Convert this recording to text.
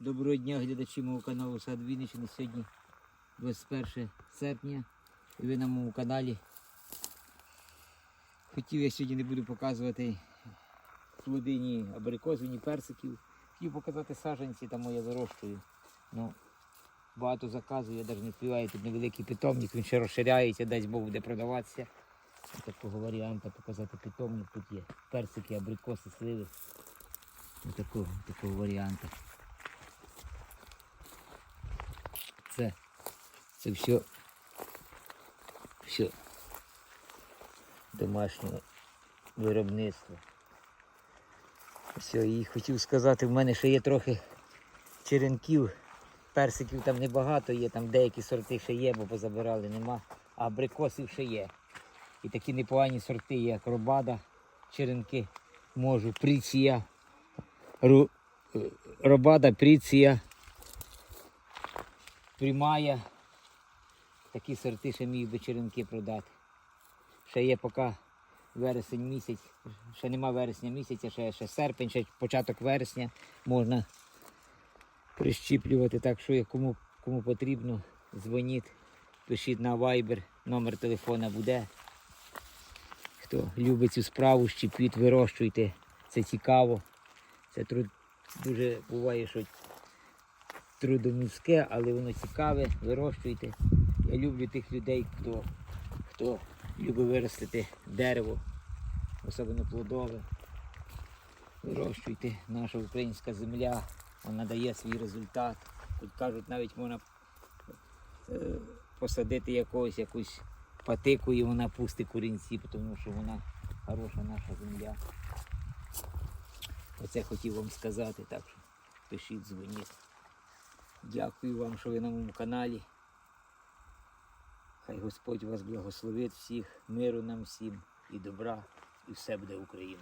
Доброго дня, глядачі мого каналу Сад Вінниччини. Сьогодні 21 серпня. І ви на моєму каналі. Хотів я сьогодні не буду показувати плоди ні ні персиків. Хотів показати саджанці, там я вирощую. Ну, багато заказів, я навіть не впливаю, тут невеликий питомник, він ще розширяється, дасть Бог буде продаватися. Такого варіанта показати питомник. Тут є персики, абрикоси, сливи. Ось Такого, такого варіанту. Це, це все, все домашнього виробництва. Все, і хотів сказати, в мене ще є трохи черенків, персиків там небагато є, там деякі сорти ще є, бо позабирали нема, а абрикосів ще є. І такі непогані сорти як робада, черенки можу, пріція, ру, е, робада, пріція, прямая. Такі сорти ще міг би черенки продати. Ще є поки вересень місяць, ще нема вересня місяця, ще, ще серпень, ще початок вересня можна прищіплювати. Так що кому, кому потрібно, дзвоніть, пишіть на Viber, номер телефона буде. Хто любить цю справу, щепіть, вирощуйте. Це цікаво. Це труд... дуже буває, що трудоміське, але воно цікаве, вирощуйте. Я люблю тих людей, хто, хто любить виростити дерево, особливо плодове. Вирощуйте, наша українська земля, вона дає свій результат. Тут кажуть, навіть можна е, посадити якогось, якусь патику і вона пустить корінці, тому що вона хороша наша земля. Оце хотів вам сказати, так що пишіть, дзвоніть. Дякую вам, що ви на моєму каналі. Хай Господь вас благословить всіх, миру нам всім і добра, і все буде Україна.